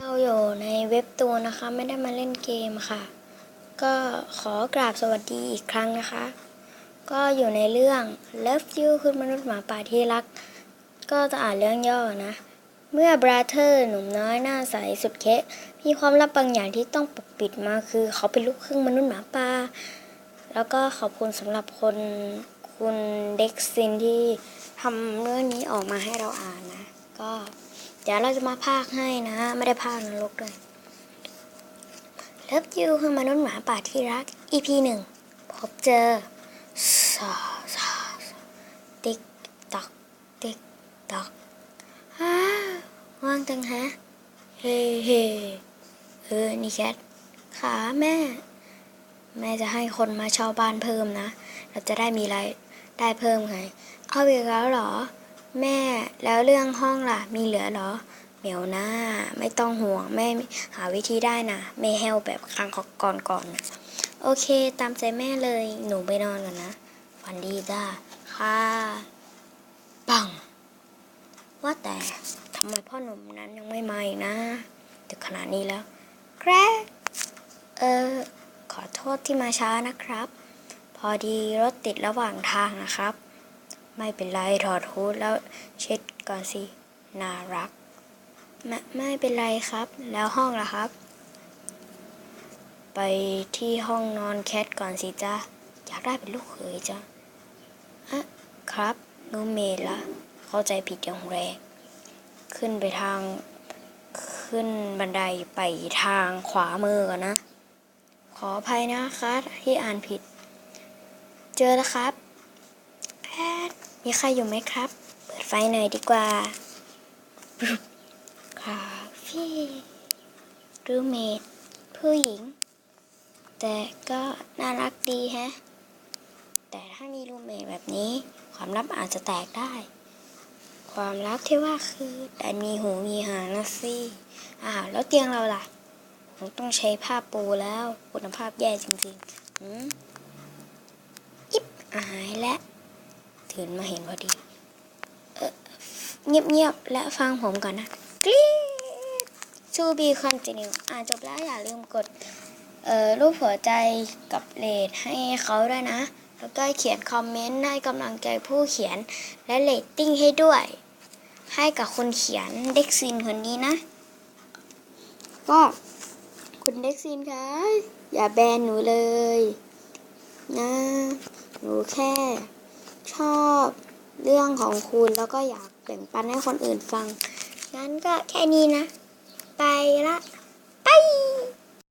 เราอยู่ในเว็บตูนนะคะ ไม่ได้มาเล่นเกมค่ะ ก็ขอกราบสวัสดีอีกครั้งนะคะ ก็อยู่ในเรื่อง Love You คือมนุษย์หมาป่าที่รัก ก็จะอ่านเรื่องย่อนะ เมื่อบราเธอร์หนุ่มน้อยหน้าใสสุดเคะมีความลับบางอย่างที่ต้องปกปิดมาคือเขาเป็นลูกครึ่งมนุษย์หมาป่าแล้วก็ขอบคุณสำหรับคนคุณเด็กซินที่ทำเรื่องนี้ออกมาให้เราอ่านนะ ก็ เดี๋ยวเราจะมาพากให้นะไม่ได้พากนรกด้วยเลิฟยูคือมนุษย์หมาป่าที่รัก EP หนึ่งพบเจอซาซาซาติ๊กตอกติ๊กตอกฮ่าว่างจังฮะเฮ้เฮ้เออนี่แคทขาแม่ แม่จะให้คนมาเช่าบ้านเพิ่มนะ เราจะได้มีรายได้เพิ่มไง เอาอีกแล้วเหรอ แม่แล้วเรื่องห้องล่ะ มีเหลือเหรอ เหมียวหน้า ไม่ต้องห่วงแม่หาวิธีได้นะไม่แฮวแบบครั้งก่อนก่อนนะโอเค ตามใจแม่เลยหนูไปนอนก่อนนะฝันดีจ้าค่ะปัง ว่าแต่ทำไมพ่อหนุ่มนั้นยังไม่มาอีกนะถึงขนาดนี้แล้วแกรเออ ขอโทษที่มาช้านะครับ พอดีรถติดระหว่างทางนะครับ ไม่เป็นไรถอดฮูดแล้วเช็ดก่อนสิ น่ารัก ไม่ไม่เป็นไรครับ แล้วห้องล่ะครับ ไปที่ห้องนอนแคทก่อนสิจ้าอยากได้เป็นลูกเขยจ้ะอะครับนูเมดละเข้าใจผิดอย่างแรงขึ้นไปทางขึ้นบันไดไปทางขวามือก่อนนะ ขออภัยนะคะที่อ่านผิด เจอแล้วครับ มีใครอยู่ไหมครับ เปิดไฟหน่อยดีกว่าคาเฟ่รูเมดผู้หญิง แต่ก็น่ารักดีฮะ แต่ถ้ามีรูเมทแบบนี้ ความลับอาจจะแตกได้ ความลับที่ว่าคือแต่มีหูมีหางนะสิอ่าวแล้วเตียงเราล่ะผมต้องใช้ผ้าปูแล้ว คุณภาพแย่จริงๆหืมอิบหายและ ตื่นมาเห็นพอดี เงียบๆ และฟังผมก่อนนะกรี๊ดชูบีคอนติเนียอ่านจบแล้วอย่าลืมกด เอ่อ รูปหัวใจกับเลดให้เขาด้วยนะ แล้วก็เขียนคอมเมนต์ให้กำลังใจผู้เขียนและเลตติ้งให้ด้วย ให้กับคนเขียนเด็กซินคนนี้นะ ก็คุณเด็กซินคะอย่าแบนหนูเลยนะหนูแค่ ชอบเรื่องของคุณแล้วก็อยากแบ่งปันให้คนอื่นฟัง งั้นก็แค่นี้นะ ไปละ ไป